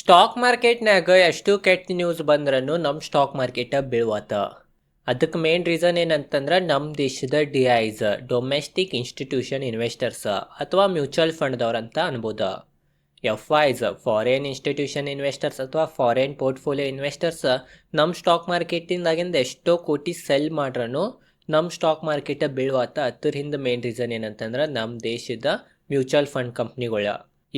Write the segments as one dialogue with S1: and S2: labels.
S1: Stock ಮಾರ್ಕೆಟ್ನ್ಯಾಗ ಎಷ್ಟು ಕೆಟ್ಟ ನ್ಯೂಸ್ ಬಂದ್ರೂ ನಮ್ಮ ಸ್ಟಾಕ್ ಮಾರ್ಕೆಟ ಬೀಳ್ವಾತ ಅದಕ್ಕೆ ಮೇನ್ ರೀಸನ್ ಏನಂತಂದ್ರೆ ನಮ್ಮ ದೇಶದ D Is domestic institution investors ಅಥವಾ ಮ್ಯೂಚುವಲ್ ಫಂಡ್ದವ್ರು ಅಂತ ಅನ್ಬೋದು. F Is foreign institution investors ಅಥವಾ ಫಾರಿನ್ ಪೋರ್ಟ್ಫೋಲಿಯೋ ಇನ್ವೆಸ್ಟರ್ಸ್ ನಮ್ಮ ಸ್ಟಾಕ್ ಮಾರ್ಕೆಟಿಂದಾಗಿಂದ ಎಷ್ಟೋ ಕೋಟಿ ಸೆಲ್ ಮಾಡ್ರೂ ನಮ್ಮ ಸ್ಟಾಕ್ ಮಾರ್ಕೆಟ ಬೀಳುವತ್ತ. ಅದ್ರ ಹಿಂದೆ ಮೇನ್ ರೀಸನ್ ಏನಂತಂದ್ರೆ ನಮ್ಮ ದೇಶದ ಮ್ಯೂಚುವಲ್ ಫಂಡ್ ಕಂಪ್ನಿಗಳ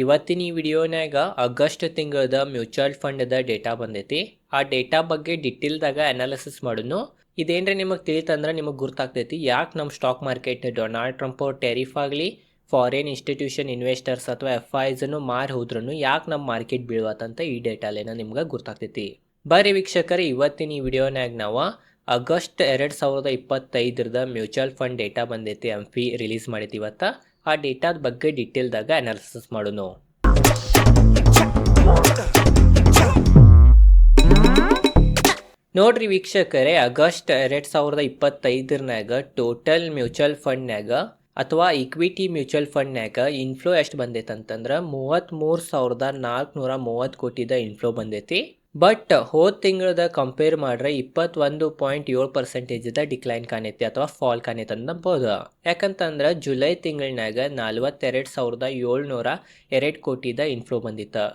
S1: ಇವತ್ತಿನ ಈ ವಿಡಿಯೋನ್ಯಾಗ ಆಗಸ್ಟ್ ತಿಂಗಳದ ಮ್ಯೂಚುವಲ್ ಫಂಡದ ಡೇಟಾ ಬಂದೈತಿ. ಆ ಡೇಟಾ ಬಗ್ಗೆ ಡಿಟೇಲ್ದಾಗ ಅನಾಲಿಸಿಸ್ ಮಾಡೋನು. ಇದೇನ್ರಿ ನಿಮಗೆ ತಿಳಿತಂದ್ರೆ ನಿಮಗೆ ಗುರ್ತಾಗ್ತೈತಿ. ಯಾಕೆ ನಮ್ಮ stock market Donald Trump tariff ಆಗಲಿ, ಫಾರಿನ್ ಇನ್ಸ್ಟಿಟ್ಯೂಷನ್ ಇನ್ವೆಸ್ಟರ್ಸ್ ಅಥವಾ ಎಫ್ ಐಸನ್ನು ಮಾರಿ ಹೋದ್ರೂ ಯಾಕೆ ನಮ್ಮ ಮಾರ್ಕೆಟ್ ಬೀಳುವತ್ತಂತ ಈ ಡೇಟಾಲೇನ ನಿಮ್ಗೆ ಗುರ್ತಾಗ್ತೈತಿ. ಬರ್ರಿ ವೀಕ್ಷಕರೇ, ಇವತ್ತಿನ ಈ ವಿಡಿಯೋನ್ಯಾಗ ನಾವು ಆಗಸ್ಟ್ ಎರಡು ಸಾವಿರದ ಇಪ್ಪತ್ತೈದರದ ಮ್ಯೂಚುವಲ್ ಫಂಡ್ ಡೇಟಾ ಬಂದೈತಿ. ಎಂ ಪಿ ರಿಲೀಸ್ ಮಾಡೈತಿ ಇವತ್ತು ಆ ಡೇಟಾದ ಬಗ್ಗೆ ಡಿಟೇಲ್ದಾಗ ಅನಾಲಿಸಿಸ್ ಮಾಡೋಣ ನೋಡ್ರಿ ವೀಕ್ಷಕರೇ, ಆಗಸ್ಟ್ ಎರಡು ಸಾವಿರದ ಇಪ್ಪತ್ತೈದರ್ನ್ಯಾಗ ಟೋಟಲ್ ಮ್ಯೂಚುವಲ್ ಫಂಡ್ನ್ಯಾಗ ಅಥವಾ ಇಕ್ವಿಟಿ ಮ್ಯೂಚುವಲ್ ಫಂಡ್ನ್ಯಾಗ ಇನ್ಫ್ಲೋ ಎಷ್ಟು ಬಂದೈತೆ ಅಂತಂದ್ರೆ ಮೂವತ್ತ್ಮೂರು ಸಾವಿರದ ನಾಲ್ಕುನೂರ ಮೂವತ್ತು ಕೋಟಿದ ಇನ್ಫ್ಲೋ ಬಂದೈತಿ. ಬಟ್ ಹೋದ ತಿಂಗಳದ ಕಂಪೇರ್ ಮಾಡ್ರೆ ಇಪ್ಪತ್ತೊಂದು ಪಾಯಿಂಟ್ ಏಳು ಪರ್ಸೆಂಟೇಜದ ಡಿಕ್ಲೈನ್ ಕಾಣೈತಿ ಅಥವಾ ಫಾಲ್ ಕಾಣೈತೆ ಅನ್ಬೋದು ಯಾಕಂತಂದ್ರೆ ಜುಲೈ ತಿಂಗಳನ್ಯಾಗ ನಲ್ವತ್ತೆರಡು ಸಾವಿರದ ಏಳ್ನೂರ ಎರಡು ಕೋಟಿದ ಇನ್ಫ್ಲೋ ಬಂದಿತ್ತು.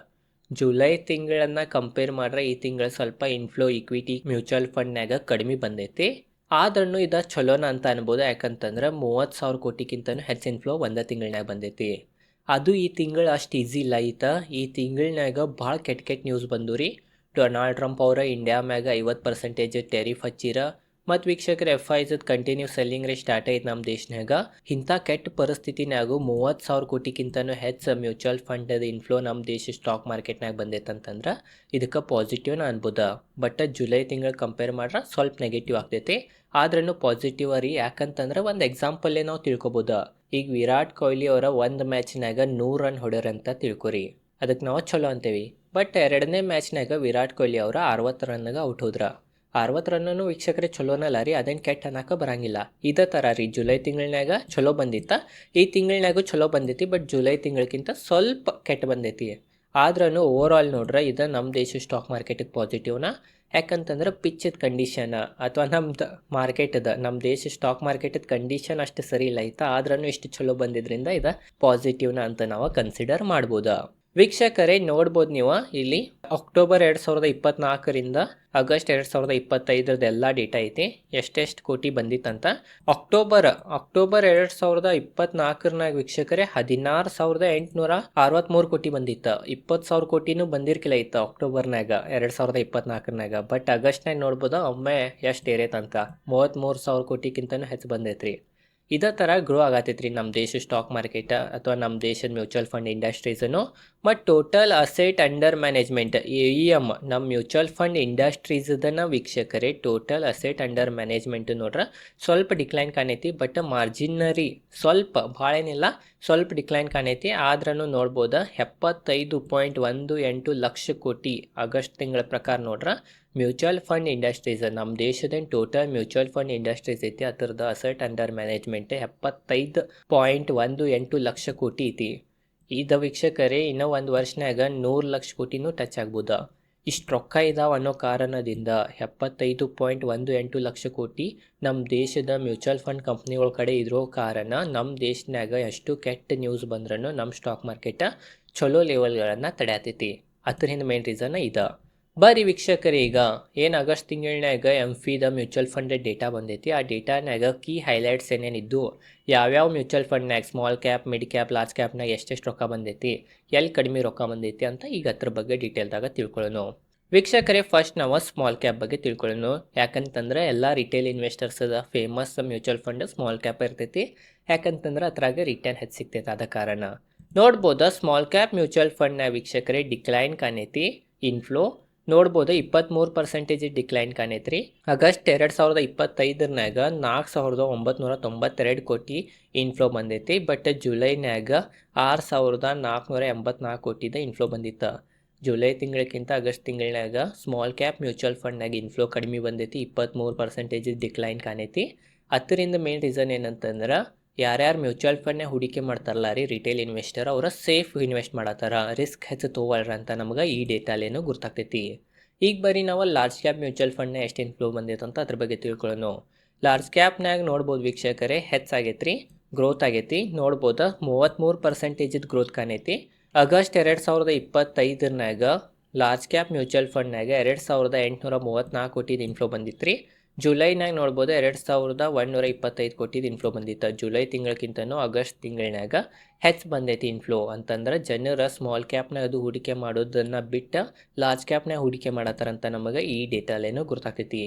S1: ಜುಲೈ ತಿಂಗಳನ್ನ ಕಂಪೇರ್ ಮಾಡ್ರೆ ಈ ತಿಂಗಳ ಸ್ವಲ್ಪ ಇನ್ಫ್ಲೋ ಇಕ್ವಿಟಿ ಮ್ಯೂಚುವಲ್ ಫಂಡ್ನ್ಯಾಗ ಕಡಿಮೆ ಬಂದೈತಿ. ಆದ್ರೂ ಇದು ಚಲೋನ ಅಂತ ಅನ್ಬೋದು. ಯಾಕಂತಂದ್ರೆ ಮೂವತ್ತು ಸಾವಿರ ಕೋಟಿಗಿಂತನೂ ಹೆಚ್ಚು ಇನ್ಫ್ಲೋ ಒಂದೇ ತಿಂಗಳನ್ಯಾಗ ಬಂದೈತಿ. ಅದು ಈ ತಿಂಗಳು ಅಷ್ಟು ಈಸಿ ಇಲ್ಲ ಈತ. ಈ ತಿಂಗಳನ್ಯಾಗ ಭಾಳ ಕೆಟ್ಟ ಕೆಟ್ಟ ನ್ಯೂಸ್ ಬಂದು ರೀ ಡೊನಾಲ್ಡ್ ಟ್ರಂಪ್ ಅವರ ಇಂಡಿಯಾ ಮ್ಯಾಗ ಐವತ್ತು ಪರ್ಸೆಂಟೇಜ್ ಟೆರಿಫ್ ಹಚ್ಚಿರ. ಮತ್ತು ವೀಕ್ಷಕರ ಎಫ್ ಐಸದ್ ಕಂಟಿನ್ಯೂ ಸೆಲ್ಲಿಂಗ್ ರೇಟ್ ಸ್ಟಾರ್ಟ್ ಆಯ್ತು ನಮ್ಮ ದೇಶನಾಗ ಇಂಥ ಕೆಟ್ಟ ಪರಿಸ್ಥಿತಿನಾಗೂ ಮೂವತ್ತು ಸಾವಿರ ಕೋಟಿಗಿಂತನೂ ಹೆಚ್ಚು ಮ್ಯೂಚುವಲ್ ಫಂಡದ ಇನ್ಫ್ಲೋ ನಮ್ಮ ದೇಶ ಸ್ಟಾಕ್ ಮಾರ್ಕೆಟ್ನಾಗ ಬಂದೈತೆ ಅಂತಂದ್ರೆ ಇದಕ್ಕೆ ಪಾಸಿಟಿವ್ನ ಅನ್ಬೋದ. ಬಟ್ ಜುಲೈ ತಿಂಗಳು ಕಂಪೇರ್ ಮಾಡ್ರೆ ಸ್ವಲ್ಪ ನೆಗೆಟಿವ್ ಆಗ್ತೈತಿ. ಆದ್ರೂ ಪಾಸಿಟಿವ್ ರೀ, ಯಾಕಂತಂದ್ರೆ ಒಂದು ಎಕ್ಸಾಂಪಲ್ಲೇ ನಾವು ತಿಳ್ಕೊಬೋದು. ಈಗ ವಿರಾಟ್ ಕೊಹ್ಲಿ ಅವರ ಒಂದು ಮ್ಯಾಚ್ನಾಗ ನೂರು ರನ್ ಹೊಡ್ಯಾರಂತ ತಿಳ್ಕೊರಿ. ಅದಕ್ಕೆ ನಾವು ಚಲೋ ಅಂತೀವಿ. ಬಟ್ ಎರಡನೇ ಮ್ಯಾಚ್ನಾಗ ವಿರಾಟ್ ಕೊಹ್ಲಿ ಅವರು ಅರವತ್ತು ರನ್ನಾಗ ಔಟ್ ಹೋದ್ರ. ಅರವತ್ತು ರನ್ನೂ ವೀಕ್ಷಕರೇ ಚಲೋನಲ್ಲ ರೀ, ಅದೇನು ಕೆಟ್ಟ ಅನ್ನಕ್ಕೆ ಬರಂಗಿಲ್ಲ. ಇದೇ ಥರ ರೀ, ಜುಲೈ ತಿಂಗಳಿನಾಗ ಚಲೋ ಬಂದಿತ್ತ. ಈ ತಿಂಗಳನ್ಯಾಗೂ ಚಲೋ ಬಂದೈತಿ ಬಟ್ ಜುಲೈ ತಿಂಗಳಕ್ಕಿಂತ ಸ್ವಲ್ಪ ಕೆಟ್ಟ ಬಂದೈತಿ ಆದ್ರೂ ಓವರ್ ಆಲ್ ನೋಡ್ರೆ, ಇದು ನಮ್ಮ ದೇಶ ಸ್ಟಾಕ್ ಮಾರ್ಕೆಟಿಗೆ ಪಾಸಿಟಿವ್ನ ಯಾಕಂತಂದ್ರೆ ಪಿಚ್ಚದ ಕಂಡೀಷನ್ ಅಥವಾ ನಮ್ದು ಮಾರ್ಕೆಟದ ನಮ್ಮ ದೇಶ ಸ್ಟಾಕ್ ಮಾರ್ಕೆಟದ ಕಂಡೀಷನ್ ಅಷ್ಟು ಸರಿ ಇಲ್ಲ ಆಯ್ತಾ ಆದ್ರೂ ಇಷ್ಟು ಚಲೋ ಬಂದಿದ್ರಿಂದ ಇದು ಪಾಸಿಟಿವ್ನ ಅಂತ ನಾವು ಕನ್ಸಿಡರ್ ಮಾಡ್ಬೋದು. ವೀಕ್ಷಕರೇ, ನೋಡ್ಬೋದು ನೀವು ಇಲ್ಲಿ ಅಕ್ಟೋಬರ್ ಎರಡು ಸಾವಿರದ ಇಪ್ಪತ್ನಾಲ್ಕರಿಂದ ಆಗಸ್ಟ್ ಎರಡು ಸಾವಿರದ ಇಪ್ಪತ್ತೈದರದ ಎಲ್ಲ ಡೇಟಾ ಐತಿ. ಎಷ್ಟೆಷ್ಟು ಕೋಟಿ ಬಂದಿತ್ತಂತ. ಅಕ್ಟೋಬರ್ ಅಕ್ಟೋಬರ್ ಎರಡು ಸಾವಿರದ ಇಪ್ಪತ್ನಾಲ್ಕರನಾಗ ವೀಕ್ಷಕರೇ, ಹದಿನಾರು ಸಾವಿರದ ಎಂಟುನೂರ ಅರವತ್ತ್ಮೂರು ಕೋಟಿ ಬಂದಿತ್ತು. ಇಪ್ಪತ್ತು ಸಾವಿರ ಕೋಟಿನೂ ಬಂದಿರ್ಕಿಲ್ಲ ಇತ್ತು ಅಕ್ಟೋಬರ್ನಾಗ ಎರಡು ಸಾವಿರದ ಇಪ್ಪತ್ನಾಲ್ಕರನಾಗ ಬಟ್ ಆಗಸ್ಟ್ನಾಗ ನೋಡ್ಬೋದು ಒಮ್ಮೆ ಎಷ್ಟು ಏರೈತಂತ ಮೂವತ್ತ್ಮೂರು ಸಾವಿರ ಕೋಟಿಗಿಂತನೂ ಹೆಚ್ಚು ಬಂದೈತ್ರಿ. ಇದೇ ಥರ ಗ್ರೋ ಆಗತ್ತೈತ್ರಿ ನಮ್ಮ ದೇಶ ಸ್ಟಾಕ್ ಮಾರ್ಕೆಟ್ ಅಥವಾ ನಮ್ಮ ದೇಶದ ಮ್ಯೂಚುವಲ್ ಫಂಡ್ ಇಂಡಸ್ಟ್ರೀಸನು ಮತ್ತು total asset under management E M ನಮ್ಮ ಮ್ಯೂಚುವಲ್ ಫಂಡ್ ಇಂಡಸ್ಟ್ರೀಸದನ್ನ ವೀಕ್ಷಕರೇ ಟೋಟಲ್ ಅಸೆಟ್ ಅಂಡರ್ ಮ್ಯಾನೇಜ್ಮೆಂಟ್ ನೋಡ್ರೆ ಸ್ವಲ್ಪ ಡಿಕ್ಲೈನ್ ಕಾಣೈತಿ ಬಟ್ ಮಾರ್ಜಿನರಿ ಸ್ವಲ್ಪ ಭಾಳ ಏನಿಲ್ಲ ಸ್ವಲ್ಪ ಡಿಕ್ಲೈನ್ ಕಾಣೈತಿ. ಆದ್ರೂ ನೋಡ್ಬೋದು, ಎಪ್ಪತ್ತೈದು ಪಾಯಿಂಟ್ ಒಂದು ಎಂಟು ಲಕ್ಷ ಕೋಟಿ ಆಗಸ್ಟ್ ತಿಂಗಳ ಪ್ರಕಾರ ನೋಡ್ರೆ ಮ್ಯೂಚುವಲ್ ಫಂಡ್ ಇಂಡಸ್ಟ್ರೀಸ್ ನಮ್ಮ ದೇಶದೇನು ಟೋಟಲ್ ಮ್ಯೂಚುವಲ್ ಫಂಡ್ ಇಂಡಸ್ಟ್ರೀಸ್ ಐತಿ ಅದರದ್ದು ಅಸೆಟ್ ಅಂಡರ್ ಮ್ಯಾನೇಜ್ಮೆಂಟ್ ಎಪ್ಪತ್ತೈದು ಪಾಯಿಂಟ್ ಒಂದು ಎಂಟು ಲಕ್ಷ ಕೋಟಿ ಐತಿ. ಇದು ವೀಕ್ಷಕರೇ, ಇನ್ನೂ ಒಂದು ವರ್ಷನಾಗ ನೂರು ಲಕ್ಷ ಕೋಟಿನೂ ಟಚ್ ಆಗ್ಬೋದ. ಇಷ್ಟು ರೊಕ್ಕ ಇದಾವೆ ಅನ್ನೋ ಕಾರಣದಿಂದ ಎಪ್ಪತ್ತೈದು ಪಾಯಿಂಟ್ ಒಂದು ಎಂಟು ಲಕ್ಷ ಕೋಟಿ ನಮ್ಮ ದೇಶದ ಮ್ಯೂಚುವಲ್ ಫಂಡ್ ಕಂಪ್ನಿಗಳ ಕಡೆ ಇರೋ ಕಾರಣ ನಮ್ಮ ದೇಶನಾಗ ಎಷ್ಟು ಕೆಟ್ಟ ನ್ಯೂಸ್ ಬಂದ್ರೂ ನಮ್ಮ ಸ್ಟಾಕ್ ಮಾರ್ಕೆಟ ಚಲೋ ಲೆವೆಲ್ಗಳನ್ನು ತಡೆಯತೈತಿ. ಅದ್ರ ಹಿಂದೆ ಮೇನ್ ರೀಸನ್ ಇದೆ. ಬರ್ರಿ ವೀಕ್ಷಕರೇ, ಈಗ ಏನು ಆಗಸ್ಟ್ ತಿಂಗಳನ್ಯಾಗ ಎಂ ಫಿದ ಮ್ಯೂಚುವಲ್ ಫಂಡ್ ಡೇಟಾ ಬಂದೈತಿ, ಆ ಡೇಟಾನಾಗ ಕೀ ಹೈಲೈಟ್ಸ್ ಏನೇನಿದ್ದು ಯಾವ್ಯಾವ mutual ಫಂಡ್ನಾಗ small cap mid cap large ಕ್ಯಾಪ್ನಾಗ ಎಷ್ಟೆಷ್ಟು ರೊಕ್ಕ ಬಂದೈತಿ ಎಲ್ಲಿ ಕಡಿಮೆ ರೊಕ್ಕ ಬಂದೈತಿ ಅಂತ ಈಗ ಅದ್ರ ಬಗ್ಗೆ ಡೀಟೇಲ್ದಾಗ ತಿಳ್ಕೊಳ್ಳೋಣ. ವೀಕ್ಷಕರೇ ಫಸ್ಟ್ ನಾವು ಸ್ಮಾಲ್ ಕ್ಯಾಪ್ ಬಗ್ಗೆ ತಿಳ್ಕೊಳ್ಳೋಣ, ಯಾಕಂತಂದ್ರೆ ಎಲ್ಲ retail investors famous mutual fund small cap ಇರ್ತೈತಿ, ಯಾಕಂತಂದ್ರೆ ಅದ್ರಾಗ ರಿಟರ್ನ್ ಹೆಚ್ಚು ಸಿಗ್ತೈತೆ ಆದ ಕಾರಣ. ನೋಡ್ಬೋದು ಸ್ಮಾಲ್ ಕ್ಯಾಪ್ ಮ್ಯೂಚುವಲ್ ಫಂಡ್ನ ವೀಕ್ಷಕರೇ ಡಿಕ್ಲೈನ್ ಕಾಣೈತಿ ಇನ್ಫ್ಲೋ ನೋಡ್ಬೋದು ಇಪ್ಪತ್ತ್ಮೂರು ಪರ್ಸೆಂಟೇಜ್ ಡಿಕ್ಲೈನ್ ಕಾಣೈತ್ರಿ. ಆಗಸ್ಟ್ ಎರಡು ಸಾವಿರದ ಇಪ್ಪತ್ತೈದರನ್ಯಾಗ ನಾಲ್ಕು ಸಾವಿರದ ಒಂಬತ್ತು ತೊಂಬತ್ತೆರಡು ಕೋಟಿ ಇನ್ಫ್ಲೋ ಬಂದೈತಿ ಬಟ್ ಜುಲೈನ್ಯಾಗ ಆರು ಸಾವಿರದ ನಾಲ್ಕುನೂರ ಎಂಬತ್ನಾಲ್ಕು ಕೋಟಿದ ಇನ್ಫ್ಲೋ ಬಂದಿತ್ತು. ಜುಲೈ ತಿಂಗಳಕ್ಕಿಂತ ಆಗಸ್ಟ್ ತಿಂಗಳಿನಾಗ ಸ್ಮಾಲ್ ಕ್ಯಾಪ್ ಮ್ಯೂಚುವಲ್ ಫಂಡ್ನಾಗ ಇನ್ಫ್ಲೋ ಕಡಿಮೆ ಬಂದೈತಿ ಇಪ್ಪತ್ತ್ಮೂರು ಪರ್ಸೆಂಟೇಜ್ ಡಿಕ್ಲೈನ್ ಕಾಣೈತಿ. ಅದರಿಂದ ಮೇನ್ ರೀಸನ್ ಏನಂತಂದ್ರೆ ಯಾರ್ಯಾರು ಮ್ಯೂಚುವಲ್ ಫಂಡ್ನೇ ಹೂಡಿಕೆ ಮಾಡ್ತಾರಲ್ಲ ರೀ ರಿಟೇಲ್ ಇನ್ವೆಸ್ಟರ್ ಅವರ ಸೇಫ್ ಇನ್ವೆಸ್ಟ್ ಮಾಡತ್ತಾರ. ರಿಸ್ಕ್ ಹೆಚ್ಚು ಅಂತ ನಮ್ಗೆ ಈ ಡೇಟಾಲೇನು ಗುರ್ತಾಗ್ತೈತಿ. ಈಗ ಬರೀ ನಾವು ಲಾರ್ಜ್ ಕ್ಯಾಪ್ ಮ್ಯೂಚುವಲ್ ಫಂಡ್ನ ಎಷ್ಟು ಇನ್ಫ್ಲೋ ಬಂದೈತೆ ಅಂತ ಅದ್ರ ಬಗ್ಗೆ ತಿಳ್ಕೊಳ್ಳೋಣ. ಲಾರ್ಜ್ ಕ್ಯಾಪ್ನಾಗ ನೋಡ್ಬೋದು ವೀಕ್ಷಕರೇ ಹೆಚ್ಚಾಗೈತ್ರಿ ಗ್ರೋತ್ ಆಗೈತಿ. ನೋಡ್ಬೋದು ಮೂವತ್ತ್ಮೂರು ಪರ್ಸೆಂಟೇಜಿದ್ ಗ್ರೋತ್ ಕಾಣೈತಿ. ಆಗಸ್ಟ್ ಎರಡು ಸಾವಿರದ ಇಪ್ಪತ್ತೈದರ್ನಾಗ ಲಾರ್ಜ್ ಕ್ಯಾಪ್ ಮ್ಯೂಚುವಲ್ ಫಂಡ್ನಾಗ ಎರಡು ಸಾವಿರದ ಎಂಟುನೂರ ಮೂವತ್ತ್ನಾಲ್ಕು ಕೋಟಿದು ಇನ್ಫ್ಲೋ ಬಂದಿತ್ತು ರೀ ಜುಲೈನಾಗ ನೋಡ್ಬೋದು ಎರಡು ಸಾವಿರದ ಒಂದುನೂರ ಇಪ್ಪತ್ತೈದು ಕೋಟಿದು ಇನ್ಫ್ಲೋ ಬಂದಿತ್ತು. ಜುಲೈ ತಿಂಗಳಕ್ಕಿಂತನೂ ಆಗಸ್ಟ್ ತಿಂಗಳಿನಾಗ ಹೆಚ್ಚು ಬಂದೈತಿ ಇನ್ಫ್ಲೋ ಅಂತಂದ್ರೆ ಜನರ ಸ್ಮಾಲ್ ಕ್ಯಾಪ್ನಾಗ ಅದು ಹೂಡಿಕೆ ಮಾಡೋದನ್ನು ಬಿಟ್ಟು ಲಾರ್ಜ್ ಕ್ಯಾಪ್ನಾಗ ಹೂಡಿಕೆ ಮಾಡತ್ತಾರಂತ ನಮಗೆ ಈ ಡೇಟಾಲೇನು ಗುರ್ತಾಗ್ತೈತಿ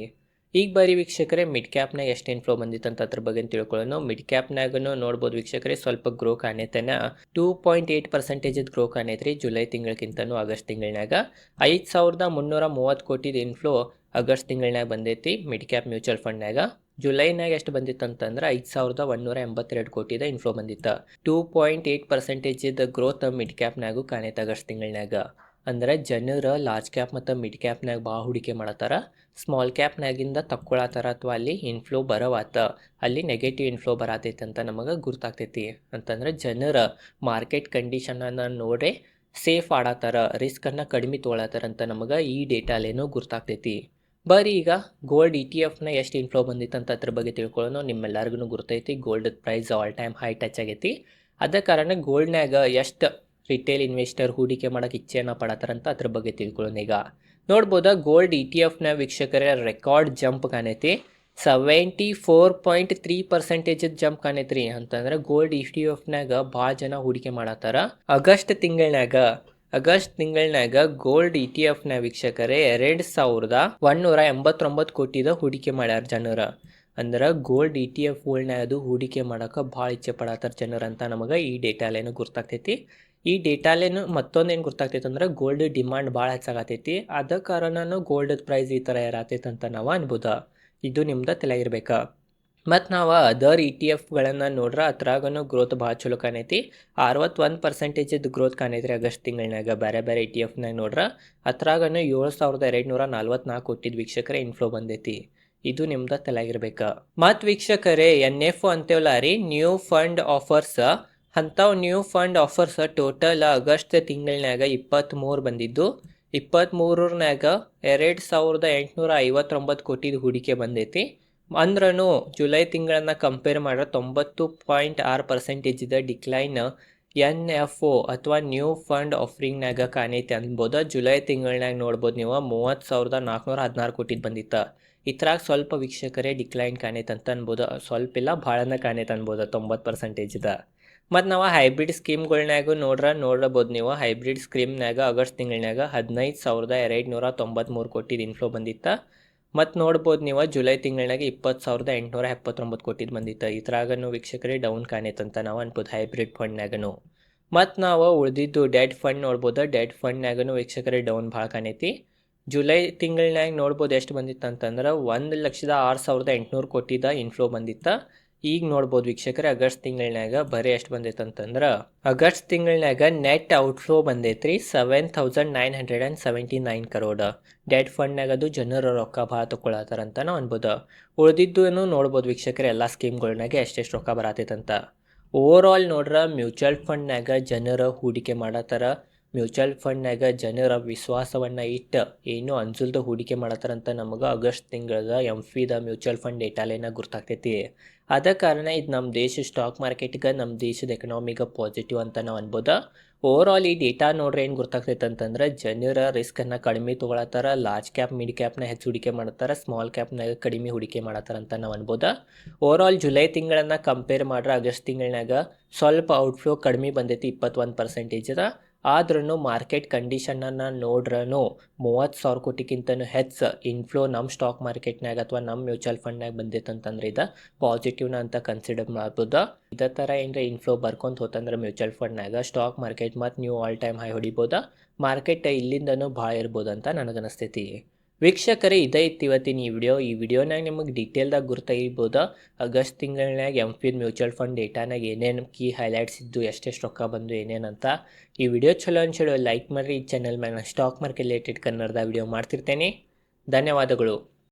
S1: ಈಗ ಬಾರಿ ವೀಕ್ಷಕರೇ ಮಿಡ್ ಕ್ಯಾಪ್ನಾಗ ಎಷ್ಟು ಇನ್ಫ್ಲೋ ಬಂದಿತ್ತು ಅಂತ ಅದ್ರ ಬಗ್ಗೆ ತಿಳ್ಕೊಳ್ಳೋಣ. ಮಿಡ್ ಕ್ಯಾಪ್ನಾಗೂ ನೋಡ್ಬೋದು ವೀಕ್ಷಕರೇ, ಸ್ವಲ್ಪ grow ಕಾಣೈತೆನ. Two point eight percentage grow ಕಾಣೈತ್ರಿ July ತಿಂಗಳಕ್ಕಿಂತನೂ ಆಗಸ್ಟ್ ತಿಂಗಳಿನಾಗ ಐದು ಸಾವಿರದ ಮುನ್ನೂರ ಮೂವತ್ತು ಕೋಟಿದ ಇನ್ಫ್ಲೋ ಆಗಸ್ಟ್ ತಿಂಗಳಿನಾಗ ಬಂದೈತಿ ಮಿಡ್ ಕ್ಯಾಪ್ ಮ್ಯೂಚುವಲ್ ಫಂಡ್ನಾಗ ಜುಲೈನಾಗ ಎಷ್ಟು ಬಂದಿತ್ತು ಅಂತಂದ್ರೆ ಐದು ಸಾವಿರದ ಒಂದೂರ ಎಂಬತ್ತೆರಡು ಕೋಟಿದ ಇನ್ಫ್ಲೋ ಬಂದಿತ್ತು. ಟೂ ಪಾಯಿಂಟ್ ಏಯ್ಟ್ ಪರ್ಸೆಂಟೇಜಿದ ಗ್ರೋತ್ ಮಿಡ್ ಕ್ಯಾಪ್ನಾಗೂ ಕಾಣೈತೆ ಆಗಸ್ಟ್ ತಿಂಗಳನ್ಯಾಗ. ಅಂದ್ರೆ ಜನರು ಲಾರ್ಜ್ ಕ್ಯಾಪ್ ಮತ್ತು ಮಿಡ್ ಕ್ಯಾಪ್ನಾಗ ಭಾಳ ಹೂಡಿಕೆ ಮಾಡತ್ತಾರ. ಸ್ಮಾಲ್ ಕ್ಯಾಪ್ನಾಗಿಂದ ತಕ್ಕೊಳತ್ತಾರ ಅಥವಾ ಅಲ್ಲಿ ಇನ್ಫ್ಲೋ ಬರವಾತ. ಅಲ್ಲಿ ನೆಗೆಟಿವ್ ಇನ್ಫ್ಲೋ ಬರತೈತೆ ಅಂತ ನಮಗೆ ಗುರ್ತಾಗ್ತೈತಿ. ಅಂತಂದ್ರೆ ಜನರ ಮಾರ್ಕೆಟ್ ಕಂಡೀಷನನ್ನು ನೋಡಿ ಸೇಫ್ ಆಡತ್ತಾರ ರಿಸ್ಕನ್ನು ಕಡಿಮೆ ತೊಗೊಳತ್ತಾರ ಅಂತ ನಮಗೆ ಈ ಡೇಟಾಲೇನೋ ಗುರ್ತಾಗ್ತೈತಿ. ಬರೀ ಈಗ ಗೋಲ್ಡ್ ಇ ಟಿ ಎಫ್ನ ಎಷ್ಟು ಇನ್ಫ್ಲೋ ಬಂದಿತ್ತು ಅಂತ ಅದ್ರ ಬಗ್ಗೆ ತಿಳ್ಕೊಳ್ಳೋಣ. ನಿಮ್ಮೆಲ್ಲರಿಗೂ ಗುರ್ತೈತಿ. Gold price all time high touch ಆಗೈತಿ. ಅದ ಕಾರಣ ಗೋಲ್ಡ್ನ್ಯಾಗ ಎಷ್ಟು ರಿಟೇಲ್ ಇನ್ವೆಸ್ಟರ್ ಹೂಡಿಕೆ ಮಾಡೋಕ್ಕೆ ಇಚ್ಛೆಯನ್ನು ಪಡತಾರಂತ ಅದ್ರ ಬಗ್ಗೆ ತಿಳ್ಕೊಳ್ಳೋಣ ಈಗ. ನೋಡ್ಬೋದಾ? ಗೋಲ್ಡ್ ಇ ಟಿ ಎಫ್ನ ವೀಕ್ಷಕರ record jump ಕಾಣೈತಿ. Seventy four point three percentage jump ಕಾಣೈತ್ರಿ ಅಂತಂದ್ರೆ ಗೋಲ್ಡ್ ಇ ಟಿ ಎಫ್ನಾಗ ಭಾಳ ಜನ ಹೂಡಿಕೆ ಮಾಡತ್ತಾರ. ಆಗಸ್ಟ್ ತಿಂಗಳನ್ಯಾಗ ಆಗಸ್ಟ್ ತಿಂಗಳನ್ಯಾಗ ಗೋಲ್ಡ್ ಇ ಟಿ ಎಫ್ನ ವೀಕ್ಷಕರೇ ಎರಡು ಸಾವಿರದ ಒನ್ನೂರ ಎಂಬತ್ತೊಂಬತ್ತು ಕೋಟಿದ ಹೂಡಿಕೆ ಮಾಡ್ಯಾರ ಜನರ. ಅಂದ್ರೆ ಗೋಲ್ಡ್ ಇ ಟಿ ಎಫ್ಗಳ್ನಾಗ ಅದು ಹೂಡಿಕೆ ಮಾಡೋಕೆ ಭಾಳ ಇಚ್ಛೆ ಪಡತ್ತಾರ ಜನರು ಅಂತ ನಮಗೆ ಈ ಡೇಟಾ ಲೈನ್ ಗುರ್ತಾಗ್ತೈತಿ. ಈ ಡೇಟಾಲೇನು ಏನು ಗೊತ್ತಾಗ್ತೈತೆ ಅಂದ್ರೆ ಗೋಲ್ಡ್ ಡಿಮಾಂಡ್ ಭಾಳ ಹೆಚ್ಚಾಗತ್ತೈತಿ ಅದ ಕಾರಣನೂ ಗೋಲ್ಡ್ ಪ್ರೈಸ್ ಈ ಥರ ಅಂತ ನಾವು ಅನ್ಬೋದ. ಇದು ನಿಮ್ದು ತಲೆಗಿರ್ಬೇಕು ಮತ್ತು ನಾವು ಅದರ್ ಇ ಟಿ ಎಫ್ಗಳನ್ನು ನೋಡ್ರೆ ಅದ್ರಾಗೂ ಗ್ರೋತ್ ಭಾಳ ಚಲೋ ಕಾಣೈತಿ. ಅರವತ್ತೊಂದು ಪರ್ಸೆಂಟೇಜಿದ್ದು ಗ್ರೋತ್ ಕಾಣೈತ್ರಿ ಆಗಸ್ಟ್ ತಿಂಗಳಿನಾಗ ಬೇರೆ ಬೇರೆ ಇ ಟಿ ಎಫ್ನಾಗ ನೋಡ್ರೆ ಅದ್ರಾಗೂ ಏಳು ಸಾವಿರದ ಎರಡು ನೂರ ನಲ್ವತ್ನಾಲ್ಕು ಕೊಟ್ಟಿದ್ದು ವೀಕ್ಷಕರೇ ಇನ್ಫ್ಲೋ ಬಂದೈತಿ. ಇದು ನಿಮ್ದು ತಲೆಗಿರ್ಬೇಕು ಮತ್ತು ವೀಕ್ಷಕರೇ ಎನ್ ಎಫ್ ಅಂತೇವಲ್ಲ ರೀ ನ್ಯೂ ಫಂಡ್ ಆಫರ್ಸ್ ಅಂಥವು new fund offers total August ತಿಂಗಳಿನಾಗ ಇಪ್ಪತ್ತ್ಮೂರು ಬಂದಿದ್ದು ಇಪ್ಪತ್ತ್ಮೂರನಾಗ ಎರಡು ಸಾವಿರದ ಎಂಟುನೂರ ಐವತ್ತೊಂಬತ್ತು ಕೋಟಿದು ಹೂಡಿಕೆ ಬಂದೈತಿ. ಅಂದ್ರೂ ಜುಲೈ ತಿಂಗಳನ್ನ ಕಂಪೇರ್ ಮಾಡಿದ್ರೆ ತೊಂಬತ್ತು ಪಾಯಿಂಟ್ ಆರು ಪರ್ಸೆಂಟೇಜ್ ಇದೆ ಡಿಕ್ಲೈನ್ ಎನ್ ಎಫ್ ಒ ಅಥವಾ ನ್ಯೂ ಫಂಡ್ ಆಫರಿಂಗ್ನಾಗ ಕಾಣೈತಿ ಅನ್ಬೋದು. ಜುಲೈ ತಿಂಗಳನ್ಯಾಗ ನೋಡ್ಬೋದು ನೀವು, ಮೂವತ್ತು ಸಾವಿರದ ನಾಲ್ಕುನೂರ ಹದಿನಾರು ಕೋಟಿದು ಬಂದಿತ್ತು. ಇದ್ರಾಗ ಸ್ವಲ್ಪ ವೀಕ್ಷಕರೇ ಡಿಕ್ಲೈನ್ ಕಾಣೈತೆ ಅಂತ ಅನ್ಬೋದು. ಸ್ವಲ್ಪ ಇಲ್ಲ, ಭಾಳನ ಕಾಣೈತೆ ಅನ್ಬೋದು ತೊಂಬತ್ತು ಪರ್ಸೆಂಟೇಜ್ ಇದೆ. ಮತ್ತು ನಾವು ಹೈಬ್ರಿಡ್ ಸ್ಕೀಮ್ಗಳ್ನಾಗೂ ನೋಡ್ರ, ನೋಡ್ರಬೋದು ನೀವು. ಹೈಬ್ರಿಡ್ ಸ್ಕೀಮ್ನಾಗ ಆಗಸ್ಟ್ ತಿಂಗಳನ್ಯಾಗ ಹದಿನೈದು ಸಾವಿರದ ಎರಡು ನೂರ ತೊಂಬತ್ತ್ಮೂರು ಇನ್ಫ್ಲೋ ಬಂದಿತ್ತು. ಮತ್ತು ನೋಡ್ಬೋದು ನೀವು ಜುಲೈ ತಿಂಗಳನ್ಯಾಗ ಇಪ್ಪತ್ತು ಸಾವಿರದ ಎಂಟುನೂರ ಎಪ್ಪತ್ತೊಂಬತ್ತು ಕೋಟಿದು ಬಂದಿತ್ತು. ಇದ್ರಾಗನು ವೀಕ್ಷಕರೇ ಡೌನ್ ಕಾಣೈತಂತ ನಾವು ಅನ್ಬೋದು ಹೈಬ್ರಿಡ್ ಫಂಡ್ನಾಗೂ ಮತ್ತು ನಾವು ಉಳಿದಿದ್ದು ಡೆಡ್ ಫಂಡ್ ನೋಡ್ಬೋದು. ಡೆಡ್ ಫಂಡ್ನಾಗೂ ವೀಕ್ಷಕರೇ ಡೌನ್ ಭಾಳ ಕಾಣೈತಿ. ಜುಲೈ ತಿಂಗಳನ್ಯಾಗ ನೋಡ್ಬೋದು ಎಷ್ಟು ಬಂದಿತ್ತು ಅಂತಂದ್ರೆ ಒಂದು ಲಕ್ಷದ ಆರು ಸಾವಿರದ ಎಂಟುನೂರು ಕೋಟಿದ ಇನ್ಫ್ಲೋ ಬಂದಿತ್ತು. ಈಗ ನೋಡ್ಬೋದು ವೀಕ್ಷಕರ, ಆಗಸ್ಟ್ ತಿಂಗಳನ್ಯಾಗ ಬರೀ ಎಷ್ಟು ಬಂದೈತೆ ಅಂತಂದ್ರೆ ಆಗಸ್ಟ್ ತಿಂಗಳನ್ಯಾಗ net outflow ಬಂದೈತ್ರಿ seven thousand nine hundred and seventy nine crore debt ಫಂಡ್ನಾಗ ಅದು ಜನರ ರೊಕ್ಕ ಭಾಳ ತೊಗೊಳತ್ತಾರಂತ ನಾವು ಅನ್ಬೋದು. ಉಳಿದಿದ್ದು ನೋಡ್ಬೋದು ವೀಕ್ಷಕರ, ಎಲ್ಲ ಸ್ಕೀಮ್ಗಳ್ನಾಗ ಎಷ್ಟೆಷ್ಟು ರೊಕ್ಕ ಬರತೈತಂತ. ಓವರ್ ಆಲ್ ನೋಡ್ರೆ ಮ್ಯೂಚುವಲ್ ಫಂಡ್ನಾಗ ಜನರು ಹೂಡಿಕೆ ಮಾಡತ್ತಾರ ಮ್ಯೂಚುವಲ್ ಫಂಡ್ನಾಗ ಜನರ ವಿಶ್ವಾಸವನ್ನು ಇಟ್ಟು ಏನು ಅನ್ಸಲ್ದ ಹೂಡಿಕೆ ಮಾಡತ್ತಾರಂತ ನಮಗೆ ಆಗಸ್ಟ್ ತಿಂಗಳದ ಎಂ ಫಿದ ಮ್ಯೂಚುವಲ್ ಫಂಡ್ ಡೇಟಾಲೇನ ಗುರ್ತಾಗ್ತೈತಿ. ಅದ ಕಾರಣ ಇದು ನಮ್ಮ ದೇಶ ಸ್ಟಾಕ್ ಮಾರ್ಕೆಟ್ಗೆ ನಮ್ಮ ದೇಶದ ಎಕನಾಮಿಗೆ ಪಾಸಿಟಿವ್ ಅಂತ ನಾವು ಅನ್ಬೋದು. ಓವರ್ ಆಲ್ ಈ ಡೇಟಾ ನೋಡ್ರೆ ಏನು ಗೊತ್ತಾಗ್ತೈತೆ ಅಂತಂದ್ರೆ ಜನರ ರಿಸ್ಕನ್ನು ಕಡಿಮೆ ತೊಗೊಳತ್ತಾರ ಲಾರ್ಜ್ ಕ್ಯಾಪ್ ಮಿಡ್ ಕ್ಯಾಪ್ನ ಹೆಚ್ಚು ಹೂಡಿಕೆ ಮಾಡ್ತಾರೆ ಸ್ಮಾಲ್ ಕ್ಯಾಪ್ನಾಗ ಕಡಿಮೆ ಹೂಡಿಕೆ ಮಾಡತ್ತಾರ ಅಂತ ನಾವು ಅನ್ಬೋದು. ಓವರ್ ಆಲ್ ಜುಲೈ ತಿಂಗಳನ್ನು ಕಂಪೇರ್ ಮಾಡ್ರೆ ಆಗಸ್ಟ್ ತಿಂಗಳನ್ಯಾಗ ಸ್ವಲ್ಪ ಔಟ್ಫ್ಲೋ ಕಡಿಮೆ ಬಂದೈತಿ, ಇಪ್ಪತ್ತೊಂದು ಪರ್ಸೆಂಟೇಜ್ ಅದ ಆದ್ರೂ ಮಾರ್ಕೆಟ್ ಕಂಡೀಷನನ್ನು ನೋಡ್ರೂ ಮೂವತ್ತು ಸಾವಿರ ಕೋಟಿಗಿಂತನೂ ಹೆಚ್ಚು ಇನ್ಫ್ಲೋ ನಮ್ಮ ಸ್ಟಾಕ್ ಮಾರ್ಕೆಟ್ನಾಗ ಅಥವಾ ನಮ್ಮ ಮ್ಯೂಚುವಲ್ ಫಂಡ್ನಾಗ ಬಂದಿತ್ತು ಅಂತಂದ್ರೆ ಇದು ಪಾಸಿಟಿವ್ನ ಅಂತ ಕನ್ಸಿಡರ್ ಮಾಡ್ಬೋದು. ಇದೇ ಥರ ಏನರ ಇನ್ಫ್ಲೋ ಬರ್ಕೊಂತ ಹೋತಂದ್ರೆ ಮ್ಯೂಚುವಲ್ ಫಂಡ್ನಾಗ ಸ್ಟಾಕ್ ಮಾರ್ಕೆಟ್ ಮತ್ತು ನೀವು ಆಲ್ ಟೈಮ್ ಹೈ ಹೊಡಿಬೋದು. ಮಾರ್ಕೆಟ್ ಇಲ್ಲಿಂದನೂ ಭಾಳ ಇರ್ಬೋದು ಅಂತ ನನಗನ್ನಿಸ್ತೈತಿ. ವೀಕ್ಷಕರೇ, ಇದೇ ಇತ್ತು ಇವತ್ತಿನ ಈ ವಿಡಿಯೋ. ಈ ವಿಡಿಯೋನಾಗ ನಿಮಗೆ ಡೀಟೇಲ್ದಾಗ ಗುರ್ತಾಗಿರ್ಬೋದು. ಆಗಸ್ಟ್ ತಿಂಗಳನ್ಯಾಗ ಎಂ ಪಿನ್ ಮ್ಯೂಚುವಲ್ ಫಂಡ್ ಡೇಟಾನಾಗ ಏನೇನು ಕೀ ಹೈಲೈಟ್ಸ್ ಇದ್ದು, ಎಷ್ಟೆಷ್ಟು ರೊಕ್ಕ ಬಂದು ಏನೇನಂತ ಈ ವಿಡಿಯೋ ಚಲೋ ಅನ್ಸೇಳಿ ಲೈಕ್ ಮಾಡಿರಿ. ಈ ಚಾನಲ್ ಮ್ಯಾಗ ಸ್ಟಾಕ್ ಮಾರ್ಕೆಟ್ ರಿಲೇಟೆಡ್ ಕನ್ನಡದ ವಿಡಿಯೋ ಮಾಡ್ತಿರ್ತೇನೆ. ಧನ್ಯವಾದಗಳು.